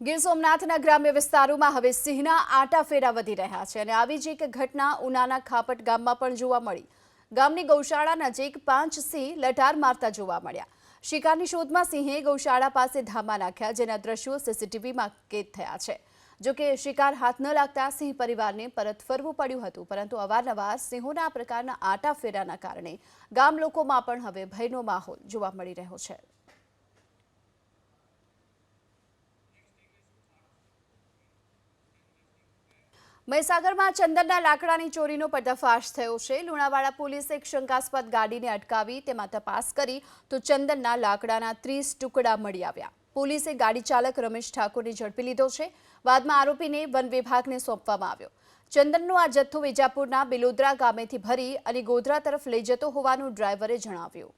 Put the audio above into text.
ગીર સોમનાથના ગ્રામ્ય વિસ્તારોમાં હવે સિંહના આટાફેરા વધી રહ્યા છે અને આવી જ એક ઘટના ઉનાના ખાપટ ગામમાં પણ જોવા મળી. ગામની ગૌશાળા નજીક પાંચ સિંહ લટાર મારતા જોવા મળ્યા. શિકારની શોધમાં સિંહે ગૌશાળા પાસે ધામા નાખ્યા જેના દ્રશ્યો સીસીટીવીમાં કેદ થયા છે. જોકે શિકાર હાથ ન લાગતા સિંહ પરિવારને પરત ફરવું પડ્યું હતું, પરંતુ અવારનવાર સિંહોના આ પ્રકારના આટાફેરાના કારણે ગામ લોકોમાં પણ હવે ભયનો માહોલ જોવા મળી રહ્યો છે. મહીસાગરમાં ચંદનના લાકડાની ચોરીનો પર્દાફાશ થયો છે. લુણાવાડા પોલીસે એક શંકાસ્પદ ગાડીને અટકાવી તેમાં તપાસ કરી તો ચંદનના લાકડાના ત્રીસ ટુકડા મળી આવ્યા. પોલીસે ગાડી ચાલક રમેશ ઠાકોરને ઝડપી લીધો છે. બાદમાં આરોપીને વન વિભાગને સોંપવામાં આવ્યો. ચંદનનો આ જથ્થો વિજાપુરના બિલોદરા ગામેથી ભરી અને ગોધરા તરફ લઈ જતો હોવાનું ડ્રાઈવરે જણાવ્યું.